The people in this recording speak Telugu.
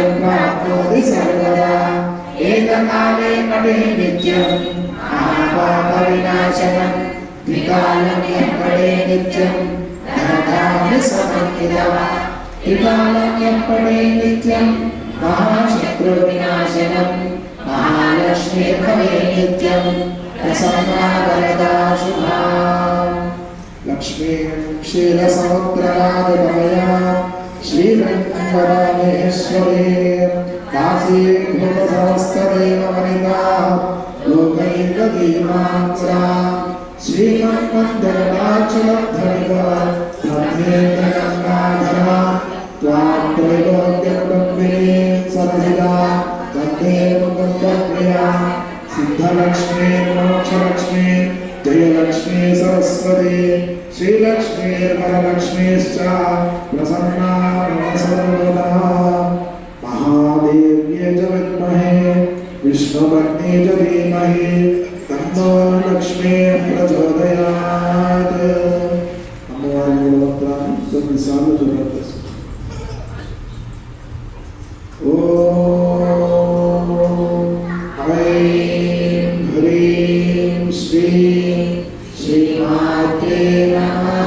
నిత్యం ప్రాప్నోతి సర్వదా ఏకకాలే పటే నిత్యం మహాపాప వినాశనం త్రికాలమే పడే నిత్యం ధనధాన్య సమన్విత త్రికాలమే పడే నిత్యం మహాశత్రు వినాశనం లక్ష్మీ క్షీరసముద్రవాది భవయా కాశీభూత సమస్తదేవ వనితా లోకైకదీమాంసా శ్రీమన్మందిరనాచలధరిక బ్రహ్మేంద్రగంగాధర త్వాం త్రైలోక్యబ్రహ్మిణీ సదహితా వందే ముకుందప్రియా సిద్ధలక్ష్మీ మోక్షలక్ష్మీ జయలక్ష్మీ श्रीलक्ष्मी श्रीलक्ष्मीर्वरलक्ष्मीश्च प्रसन्ना भव सर्वदा महादेव्ये च विद्महे च धीमहि तन्नो प्रचोदयात्। ऐं ह्रीं, श्रीं श्रीमाते नमः